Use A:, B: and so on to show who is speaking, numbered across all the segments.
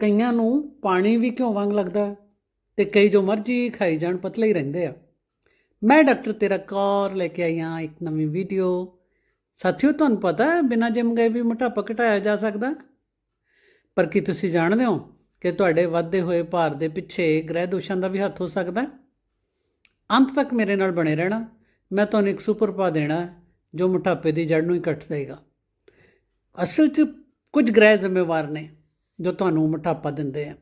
A: ਕਈਆਂ ਨੂੰ ਪਾਣੀ ਵੀ ਘਿਓ ਵਾਂਗ ਲੱਗਦਾ ਹੈ ਤੇ ਕਈ ਜੋ ਮਰਜ਼ੀ ਖਾਈ ਜਾਣ, ਪਤਲੇ ਹੀ ਰਹਿੰਦੇ ਆ। ਮੈਂ ਡਾਕਟਰ ਤੇਰਾ ਕੌਰ ਲੈ ਕੇ ਆਈ ਹਾਂ ਇੱਕ ਨਵੀਂ ਵੀਡੀਓ। ਸਾਥੀਓ, ਤੁਹਾਨੂੰ ਪਤਾ ਹੈ ਬਿਨਾਂ ਜਿਮ ਗਏ ਵੀ ਮੋਟਾਪਾ ਘਟਾਇਆ ਜਾ ਸਕਦਾ ਪਰ ਕੀ ਤੁਸੀਂ ਜਾਣਦੇ ਹੋ ਕਿ ਤੁਹਾਡੇ ਵੱਧਦੇ ਹੋਏ ਭਾਰ ਦੇ ਪਿੱਛੇ ਗ੍ਰਹਿ ਦੋਸ਼ਾਂ ਦਾ ਵੀ ਹੱਥ ਹੋ ਸਕਦਾ ਅੰਤ ਤੱਕ ਮੇਰੇ ਨਾਲ ਬਣੇ ਰਹਿਣਾ, ਮੈਂ ਤੁਹਾਨੂੰ ਇੱਕ ਸੁਪਰ ਪਾ ਦੇਣਾ ਜੋ ਮੋਟਾਪੇ ਦੀ ਜੜ ਨੂੰ ਹੀ ਕੱਟ ਦੇਗਾ। ਅਸਲ 'ਚ ਕੁਝ ਗ੍ਰਹਿ ਜ਼ਿੰਮੇਵਾਰ ਨੇ। ਜੋ ਤੁਹਾਨੂੰ ਮੋਟਾਪਾ ਦਿੰਦੇ ਆ।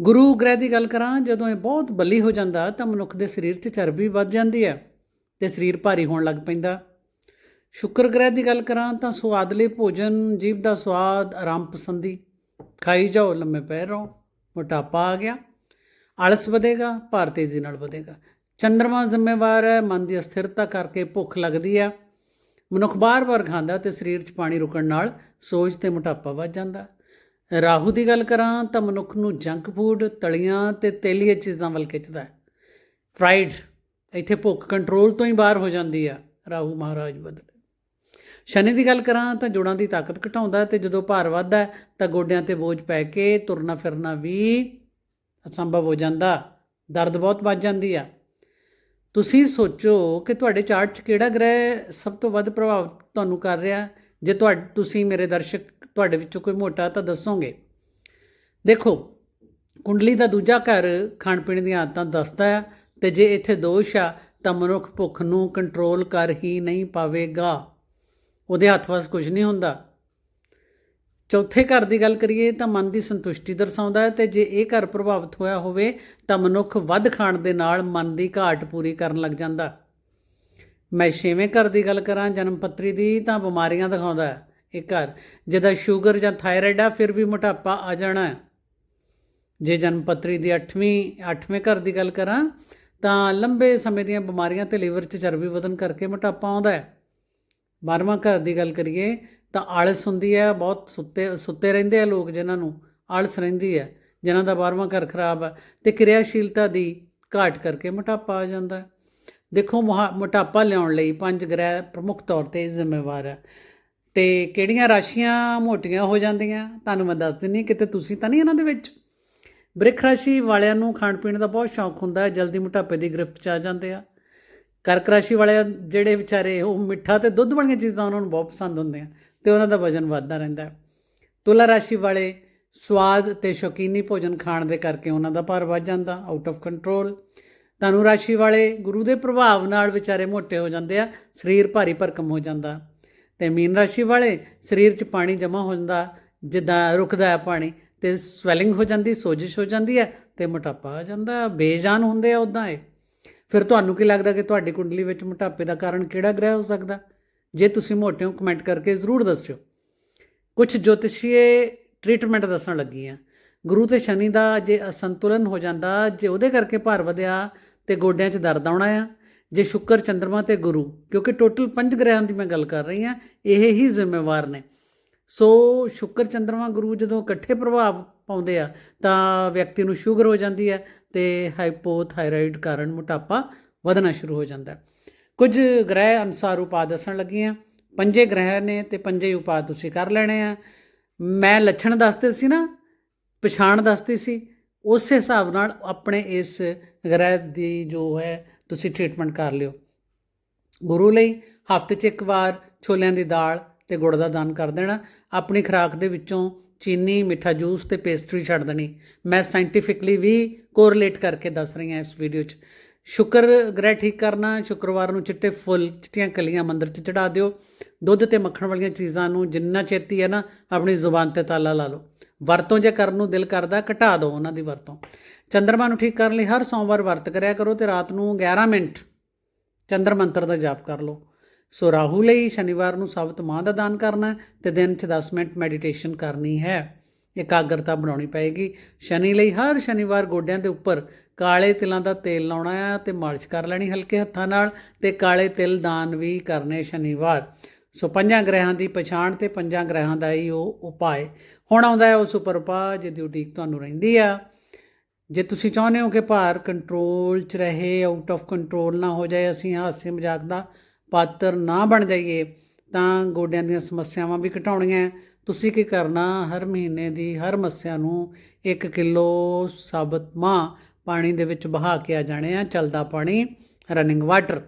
A: ਗੁਰੂ ਗ੍ਰਹਿ ਦੀ ਗੱਲ ਕਰਾਂ, ਜਦੋਂ ਇਹ ਬਹੁਤ ਬੱਲੀ ਹੋ ਜਾਂਦਾ, ਤਾਂ ਮਨੁੱਖ ਦੇ ਸਰੀਰ 'ਚ ਚਰਬੀ ਵੱਧ ਜਾਂਦੀ ਹੈ ਤੇ ਸਰੀਰ ਭਾਰੀ ਹੋਣ ਲੱਗ ਪੈਂਦਾ। ਸ਼ੁਕਰ ਗ੍ਰਹਿ ਦੀ ਗੱਲ ਕਰਾਂ, ਤਾਂ ਸਵਾਦਲੇ ਭੋਜਨ, ਜੀਭ ਦਾ ਸਵਾਦ, ਆਰਾਮ ਪਸੰਦੀ। ਖਾਈ ਜਾਓ, ਲੰਮੇ ਪੈ ਰਹੋ, ਮੋਟਾਪਾ ਆ ਗਿਆ। ਆਲਸ ਵਧੇਗਾ, ਭਾਰ ਤੇਜ਼ੀ ਨਾਲ ਵਧੇਗਾ। ਚੰ드ਰਮਾ ਜ਼ਿੰਮੇਵਾਰ ਹੈ, ਮਨ ਦੀ ਅਸਥਿਰਤਾ ਕਰਕੇ ਭੁੱਖ ਲੱਗਦੀ ਹੈ ਮਨੁੱਖ ਬਾਰ-ਬਾਰ ਖਾਂਦਾ ਤੇ ਸਰੀਰ 'ਚ ਪਾਣੀ ਰੁਕਣ ਨਾਲ ਸੋਜ ਤੇ ਮੋਟਾਪਾ ਵੱਧ ਜਾਂਦਾ। ਰਾਹੂ ਦੀ ਗੱਲ ਕਰਾਂ ਤਾਂ ਮਨੁੱਖ ਨੂੰ ਜੰਕ ਫੂਡ ਤਲੀਆਂ ਤੇ ਤੇਲੀਏ ਚੀਜ਼ਾਂ ਵੱਲ ਖਿੱਚਦਾ ਹੈ। ਫਰਾਈਡ ਇੱਥੇ ਭੁੱਖ ਕੰਟਰੋਲ ਤੋਂ ਹੀ ਬਾਹਰ ਹੋ ਜਾਂਦੀ ਆ, ਰਾਹੂ ਮਹਾਰਾਜ ਬਦਲ। ਸ਼ਨੀ ਦੀ ਗੱਲ ਕਰਾਂ ਤਾਂ ਜੋੜਾਂ ਦੀ ਤਾਕਤ ਘਟਾਉਂਦਾ ਤੇ ਜਦੋਂ ਭਾਰ ਵੱਧਦਾ ਤਾਂ ਗੋਡਿਆਂ ਤੇ ਬੋਝ ਪੈ ਕੇ ਤੁਰਨਾ ਫਿਰਨਾ ਵੀ ਅਸੰਭਵ ਹੋ ਜਾਂਦਾ, ਦਰਦ ਬਹੁਤ ਵੱਧ ਜਾਂਦੀ ਆ। ਤੁਸੀਂ ਸੋਚੋ ਕਿ ਤੁਹਾਡੇ ਚਾਰਟ 'ਚ ਕਿਹੜਾ ਗ੍ਰਹਿ ਸਭ ਤੋਂ ਵੱਧ ਪ੍ਰਭਾਵ ਤੁਹਾਨੂੰ ਕਰ ਰਿਹਾ ਜੇ ਤੁਹਾ, ਤੁਸੀਂ ਮੇਰੇ ਦਰਸ਼ਕ ਤੁਹਾਡੇ ਵਿੱਚੋਂ ਕੋਈ ਮੋਟਾ ਤਾਂ ਦੱਸੋਗੇ? ਦੇਖੋ, ਕੁੰਡਲੀ ਦਾ ਦੂਜਾ ਘਰ ਖਾਣ ਪੀਣ ਦੀਆਂ ਆਦਤਾਂ ਦੱਸਦਾ ਹੈ ਤੇ ਜੇ ਇੱਥੇ ਦੋਸ਼ ਆ, ਤਾਂ ਮਨੁੱਖ ਭੁੱਖ ਨੂੰ ਕੰਟਰੋਲ ਕਰ ਹੀ ਨਹੀਂ ਪਾਵੇਗਾ। ਉਹਦੇ ਹੱਥ ਵਸ ਕੁਝ ਨਹੀਂ ਹੁੰਦਾ। ਚੌਥੇ ਘਰ ਦੀ ਗੱਲ ਕਰੀਏ ਤਾਂ ਮਨ ਦੀ ਸੰਤੁਸ਼ਟੀ ਦਰਸਾਉਂਦਾ ਹੈ ਤੇ ਜੇ ਇਹ ਘਰ ਪ੍ਰਭਾਵਿਤ ਹੋਇਆ ਹੋਵੇ, ਤਾਂ ਮਨੁੱਖ ਵੱਧ ਖਾਣ ਦੇ ਨਾਲ ਮਨ ਦੀ ਘਾਟ ਪੂਰੀ ਕਰਨ ਲੱਗ ਜਾਂਦਾ। ਮੈਂ ਛੇਵੇਂ ਘਰ ਦੀ ਗੱਲ ਕਰਾਂ, ਜਨਮ ਪੱਤਰੀ ਦੀ, ਤਾਂ ਬਿਮਾਰੀਆਂ ਦਿਖਾਉਂਦਾ ਹੈ। ਇਹ ਘਰ। ਜਿਹਦਾ ਸ਼ੂਗਰ ਜਾਂ ਥਾਇਰਾਇਡ ਆ, ਫਿਰ ਵੀ ਮੋਟਾਪਾ ਆ ਜਾਣਾ ਜੇ ਜਨਮ ਪੱਤਰੀ ਦੀ 8ਵੀਂ 8ਵੇਂ ਘਰ ਦੀ ਗੱਲ ਕਰਾਂ, ਤਾਂ ਲੰਬੇ ਸਮੇਂ ਦੀਆਂ ਬਿਮਾਰੀਆਂ ਤੇ ਲੀਵਰ 'ਚ ਚਰਬੀ ਵਧਣ ਕਰਕੇ ਮੋਟਾਪਾ ਆਉਂਦਾ ਹੈ। 12ਵਾਂ ਘਰ ਦੀ ਗੱਲ ਕਰੀਏ, ਤਾਂ ਆਲਸ ਹੁੰਦੀ ਹੈ, ਬਹੁਤ ਸੁੱਤੇ ਸੁੱਤੇ ਰਹਿੰਦੇ ਆ ਲੋਕ ਜਿਨ੍ਹਾਂ ਨੂੰ ਆਲਸ ਰਹਿੰਦੀ ਹੈ ਜਿਨ੍ਹਾਂ ਦਾ 12ਵਾਂ ਘਰ ਖਰਾਬ ਹੈ ਤੇ ਕਿਰਿਆਸ਼ੀਲਤਾ ਦੀ ਘਾਟ ਕਰਕੇ ਮੋਟਾਪਾ ਆ ਜਾਂਦਾ ਹੈ। ਦੇਖੋ, ਮੁਹਾ- ਮੋਟਾਪਾ ਲਿਆਉਣ ਲਈ ਪੰਜ ਗ੍ਰਹਿ ਪ੍ਰਮੁੱਖ ਤੌਰ ਤੇ ਜ਼ਿੰਮੇਵਾਰ ਹੈ। ਤੇ ਕਿਹੜੀਆਂ ਰਾਸ਼ੀਆਂ ਮੋਟੀਆਂ ਹੋ ਜਾਂਦੀਆਂ? ਤੁਹਾਨੂੰ ਮੈਂ ਦੱਸ ਦਿੰਨੀ ਕਿਤੇ ਤੁਸੀਂ ਤਾਂ ਨਹੀਂ ਇਹਨਾਂ ਦੇ ਵਿੱਚ? ਬ੍ਰਿਖ ਰਾਸ਼ੀ ਵਾਲਿਆਂ ਨੂੰ ਖਾਣ ਪੀਣ ਦਾ ਬਹੁਤ ਸ਼ੌਕ ਹੁੰਦਾ ਹੈ, ਜਲਦੀ ਮੋਟਾਪੇ ਦੀ ਗ੍ਰਿਫਤ 'ਚ ਆ ਜਾਂਦੇ ਆ। ਕਰਕ ਰਾਸ਼ੀ ਵਾਲੇ ਜਿਹੜੇ ਵਿਚਾਰੇ, ਉਹ ਮਿੱਠਾ ਤੇ ਦੁੱਧ ਵਾਲੀਆਂ ਚੀਜ਼ਾਂ ਉਹਨਾਂ ਨੂੰ ਬਹੁਤ ਪਸੰਦ ਹੁੰਦੀਆਂ ਤੇ ਉਹਨਾਂ ਦਾ ਵਜ਼ਨ ਵੱਧਦਾ ਰਹਿੰਦਾ ਹੈ। ਤੁਲਾ ਰਾਸ਼ੀ ਵਾਲੇ ਸਵਾਦ ਤੇ ਸ਼ੌਕੀਨੀ ਭੋਜਨ ਖਾਣ ਦੇ ਕਰਕੇ ਉਹਨਾਂ ਦਾ ਭਾਰ ਵੱਧ ਜਾਂਦਾ ਆਊਟ ਆਫ ਕੰਟਰੋਲ ਧਨੂ ਰਾਸ਼ੀ ਵਾਲੇ ਗੁਰੂ ਦੇ ਪ੍ਰਭਾਵ ਨਾਲ ਵਿਚਾਰੇ ਮੋਟੇ ਹੋ ਜਾਂਦੇ ਆ, ਸਰੀਰ ਭਾਰੀ ਭਰਕਮ ਹੋ ਜਾਂਦਾ। ਤੇ ਮੀਨ ਰਾਸ਼ੀ ਵਾਲੇ ਸਰੀਰ 'ਚ ਪਾਣੀ ਜਮ੍ਹਾਂ ਹੋ ਜਾਂਦਾ, ਜਿੱਦਾਂ ਰੁਕਦਾ ਹੈ ਪਾਣੀ, ਤੇ ਸਵੈਲਿੰਗ ਹੋ ਜਾਂਦੀ, ਸੋਜਿਸ਼ ਹੋ ਜਾਂਦੀ ਹੈ ਤੇ ਮੋਟਾਪਾ ਆ ਜਾਂਦਾ, ਬੇਜਾਨ ਹੁੰਦੇ ਆ ਉਦਾਂ ਇਹ। ਫਿਰ ਤੁਹਾਨੂੰ ਕੀ ਲੱਗਦਾ ਕਿ ਤੁਹਾਡੀ ਕੁੰਡਲੀ ਵਿੱਚ ਮੋਟਾਪੇ ਦਾ ਕਾਰਨ ਕਿਹੜਾ ਗ੍ਰਹਿ ਹੋ ਸਕਦਾ? ਜੇ ਤੁਸੀਂ ਮੋਟੇ ਹੋ ਕਮੈਂਟ ਕਰਕੇ ਜ਼ਰੂਰ ਦੱਸਿਓ। ਕੁਝ ਜੋਤਿਸ਼ੀਏ ਟ੍ਰੀਟਮੈਂਟ ਦੱਸਣ ਲੱਗੀ ਆ ਗੁਰੂ ਤੇ ਸ਼ਨੀ ਦਾ ਜੇ ਅਸੰਤੁਲਨ ਹੋ ਜਾਂਦਾ, ਜੇ ਉਹਦੇ ਕਰਕੇ ਭਾਰ ਵਧਿਆ ਤੇ ਗੋਡਿਆਂ 'ਚ ਦਰਦ ਆਉਣਾ ਆ ਜੇ ਸ਼ੁੱਕਰ ਚੰ드ਰਮਾ ਤੇ ਗੁਰੂ, ਕਿਉਂਕਿ ਟੋਟਲ ਪੰਜ ਗ੍ਰਹਿਆਂ ਦੀ ਮੈਂ ਗੱਲ ਕਰ ਰਹੀ ਹਾਂ, ਇਹ ਹੀ ਜ਼ਿੰਮੇਵਾਰ ਨੇ। ਸੋ ਸ਼ੁੱਕਰ ਚੰ드ਰਮਾ ਗੁਰੂ ਜਦੋਂ ਇਕੱਠੇ ਪ੍ਰਭਾਵ ਪਾਉਂਦੇ ਆ, ਤਾਂ ਵਿਅਕਤੀ ਨੂੰ ਸ਼ੂਗਰ ਹੋ ਜਾਂਦੀ ਹੈ ਤੇ ਹਾਈਪੋਥਾਇਰਾਇਡ ਕਾਰਨ ਮੋਟਾਪਾ ਵਧਣਾ ਸ਼ੁਰੂ ਹੋ ਜਾਂਦਾ ਕੁਝ ਗ੍ਰਹਿ ਅਨੁਸਾਰ ਉਪਾਅ ਦੱਸਣ ਲੱਗੀ ਆ। ਪੰਜੇ ਗ੍ਰਹਿ ਨੇ ਤੇ ਪੰਜੇ ਉਪਾਅ ਤੁਸੀਂ ਕਰ ਲੈਣੇ ਆ। ਮੈਂ ਲੱਛਣ ਦੱਸਦੇ ਸੀ ਨਾ, ਪਛਾਣ ਦੱਸਦੀ ਸੀ, ਉਸੇ ਹਿਸਾਬ ਨਾਲ ਆਪਣੇ ਇਸ ਗ੍ਰਹਿ ਦੀ ਜੋ ਹੈ ਤੁਸੀਂ ਟ੍ਰੀਟਮੈਂਟ ਕਰ ਲਿਓ। ਗੁਰੂ ਲਈ ਹਫ਼ਤੇ 'ਚ ਇੱਕ ਵਾਰ ਛੋਲਿਆਂ ਦੀ ਦਾਲ ਤੇ ਗੁੜ ਦਾ ਦਾਨ ਕਰ ਦੇਣਾ। ਆਪਣੀ ਖੁਰਾਕ ਦੇ ਵਿੱਚੋਂ ਚੀਨੀ, ਮਿੱਠਾ ਜੂਸ ਤੇ ਪੇਸਟਰੀ ਛੱਡ ਦੇਣੀ। ਮੈਂ ਸਾਇੰਟੀਫਿਕਲੀ ਵੀ ਕੋਰਿਲੇਟ ਕਰਕੇ ਦੱਸ ਰਹੀ ਹਾਂ ਇਸ ਵੀਡੀਓ 'ਚ। ਸ਼ੁਕਰ ਗ੍ਰਹਿ ਠੀਕ ਕਰਨਾ, ਸ਼ੁੱਕਰਵਾਰ ਨੂੰ ਚਿੱਟੇ ਫੁੱਲ, ਚਿੱਟੀਆਂ ਕਲੀਆਂ ਮੰਦਰ 'ਚ ਚੜਾ ਦਿਓ। ਦੁੱਧ ਤੇ ਮੱਖਣ ਵਾਲੀਆਂ ਚੀਜ਼ਾਂ ਨੂੰ ਜਿੰਨਾ ਚੇਤੀ ਹੈ ਨਾ, ਆਪਣੀ ਜ਼ੁਬਾਨ ਤੇ ਤਾਲਾ ਲਾ ਲਓ। ਵਰਤੋਂ ਜੇ ਕਰਨ ਨੂੰ ਦਿਲ ਕਰਦਾ, ਘਟਾ ਦਿਓ ਉਹਨਾਂ ਦੀ ਵਰਤੋਂ। ਚੰਦਰਮਾ ਨੂੰ ਠੀਕ ਕਰਨ ਲਈ ਹਰ ਸੋਮਵਾਰ ਵਰਤ ਕਰਿਆ ਕਰੋ ਤੇ ਰਾਤ ਨੂੰ 11 ਮਿੰਟ ਚੰਦਰ ਮੰਤਰ ਦਾ ਜਾਪ ਕਰ ਲਓ। ਸੋ ਰਾਹੂ ਲਈ ਸ਼ਨੀਵਾਰ ਨੂੰ ਸਾਬਤ ਮਾਂ ਦਾ ਦਾਨ ਕਰਨਾ ਹੈ ਤੇ ਦਿਨ 'ਚ 10 ਮਿੰਟ ਮੈਡੀਟੇਸ਼ਨ ਕਰਨੀ ਹੈ। ਇਕਾਗਰਤਾ ਬਣਾਉਣੀ ਪਏਗੀ। ਸ਼ਨੀ ਲਈ ਹਰ ਸ਼ਨੀਵਾਰ ਗੋਡਿਆਂ ਦੇ ਉੱਪਰ ਕਾਲੇ ਤਿਲਾਂ ਦਾ ਤੇਲ ਲਾਉਣਾ ਹੈ ਤੇ ਮਾਲਿਸ਼ ਕਰ ਲੈਣੀ ਹਲਕੇ ਹੱਥਾਂ ਨਾਲ ਤੇ ਕਾਲੇ ਤਿਲ ਦਾਨ ਵੀ ਕਰਨੇ ਸ਼ਨੀਵਾਰ। ਸੋ ਪੰਜਾਂ ਗ੍ਰਹਿਾਂ ਦੀ ਪਛਾਣ ਤੇ ਪੰਜਾਂ ਗ੍ਰਹਿਾਂ ਦਾ ਹੀ ਉਹ ਉਪਾਏ ਹੁਣ ਆਉਂਦਾ ਹੈ ਉਸ ਸੁਪਰ ਉਪਾਅ ਜਿਹਦੀ ਉਡੀਕ ਤੁਹਾਨੂੰ ਰਹਿੰਦੀ ਆ। ਜੇ ਤੁਸੀਂ ਚਾਹੁੰਦੇ ਹੋ ਕਿ ਭਾਰ ਕੰਟਰੋਲ 'ਚ ਰਹੇ ਆਊਟ ਆਫ ਕੰਟਰੋਲ ਨਾ ਹੋ ਜਾਏ, ਅਸੀਂ ਹਾਸੇ ਮਜ਼ਾਕ ਦਾ ਪਾਤਰ ਨਾ ਬਣ ਜਾਈਏ, ਤਾਂ ਗੋਡਿਆਂ ਦੀਆਂ ਸਮੱਸਿਆਵਾਂ ਵੀ ਘਟਾਉਣੀਆਂ ਤੁਸੀਂ ਕੀ ਕਰਨਾ? ਹਰ ਮਹੀਨੇ ਦੀ ਹਰ ਮੱਸਿਆ ਨੂੰ 1 ਕਿਲੋ ਸਾਬਤ ਮਾਂ ਪਾਣੀ ਦੇ ਵਿੱਚ ਬਹਾ ਕੇ ਆ ਜਾਣੇ ਆ, ਚਲਦਾ ਪਾਣੀ ਰਨਿੰਗ ਵਾਟਰ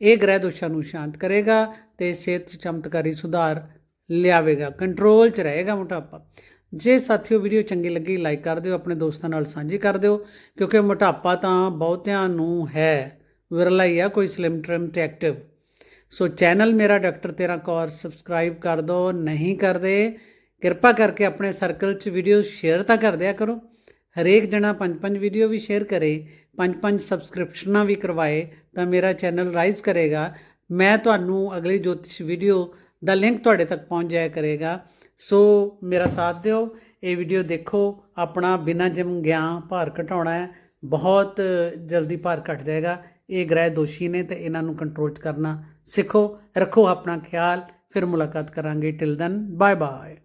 A: ਇਹ ਗ੍ਰਹਿ ਦੋਸ਼ਾਂ ਨੂੰ ਸ਼ਾਂਤ ਕਰੇਗਾ ਤੇ ਸਿਹਤ 'ਚ ਚਮਤਕਾਰੀ ਸੁਧਾਰ ਲਿਆਵੇਗਾ। ਕੰਟਰੋਲ 'ਚ ਰਹੇਗਾ ਮੋਟਾਪਾ। ਜੇ ਸਾਥੀਓ ਵੀਡੀਓ ਚੰਗੀ ਲੱਗੀ ਲਾਈਕ ਕਰ ਦਿਓ, ਆਪਣੇ ਦੋਸਤਾਂ ਨਾਲ ਸਾਂਝੀ ਕਰ ਦਿਓ, ਕਿਉਂਕਿ ਮੋਟਾਪਾ ਤਾਂ ਬਹੁਤਿਆਂ ਨੂੰ ਹੈ ਵਿਰਲਾ ਹੀ ਆ ਕੋਈ ਸਲਿਮ ਟ੍ਰਿਮ ਤੇ ਐਕਟਿਵ ਸੋ ਚੈਨਲ ਮੇਰਾ ਡਾਕਟਰ ਤੇਰਾ ਕੌਰ ਸਬਸਕ੍ਰਾਈਬ ਕਰ ਦਿਓ ਨਹੀਂ ਕਰਦੇ, ਕਿਰਪਾ ਕਰਕੇ ਆਪਣੇ ਸਰਕਲ 'ਚ ਵੀਡੀਓ ਸ਼ੇਅਰ ਤਾਂ ਕਰ ਦਿਆ ਕਰੋ। ਹਰੇਕ ਜਣਾ ਪੰਜ ਪੰਜ ਵੀਡੀਓ ਵੀ ਸ਼ੇਅਰ ਕਰੇ ਪੰਜ ਪੰਜ ਸਬਸਕ੍ਰਿਪਸ਼ਨਾਂ ਵੀ ਕਰਵਾਏ, ਤਾਂ ਮੇਰਾ ਚੈਨਲ ਰਾਈਜ਼ ਕਰੇਗਾ। ਮੈਂ ਤੁਹਾਨੂੰ ਅਗਲੀ ਜੋਤਿਸ਼ ਵੀਡੀਓ ਦਾ ਲਿੰਕ ਤੁਹਾਡੇ ਤੱਕ ਪਹੁੰਚ ਜਾਇਆ ਕਰੇਗਾ। ਸੋ ਮੇਰਾ ਸਾਥ ਦਿਓ, ਇਹ ਵੀਡੀਓ ਦੇਖੋ, ਆਪਣਾ ਬਿਨਾਂ ਜਿਮ ਗਿਆ ਭਾਰ ਘਟਾਉਣਾ ਹੈ, ਬਹੁਤ ਜਲਦੀ ਭਾਰ ਘਟ ਜਾਏਗਾ। ਇਹ ਗ੍ਰਹਿ ਦੋਸ਼ੀ ਨੇ ਤੇ ਇਹਨਾਂ ਨੂੰ ਕੰਟਰੋਲ ਕਰਨਾ ਸਿੱਖੋ, ਰੱਖੋ ਆਪਣਾ ਖਿਆਲ, ਫਿਰ ਮੁਲਾਕਾਤ ਕਰਾਂਗੇ। Till ਦਨ bye bye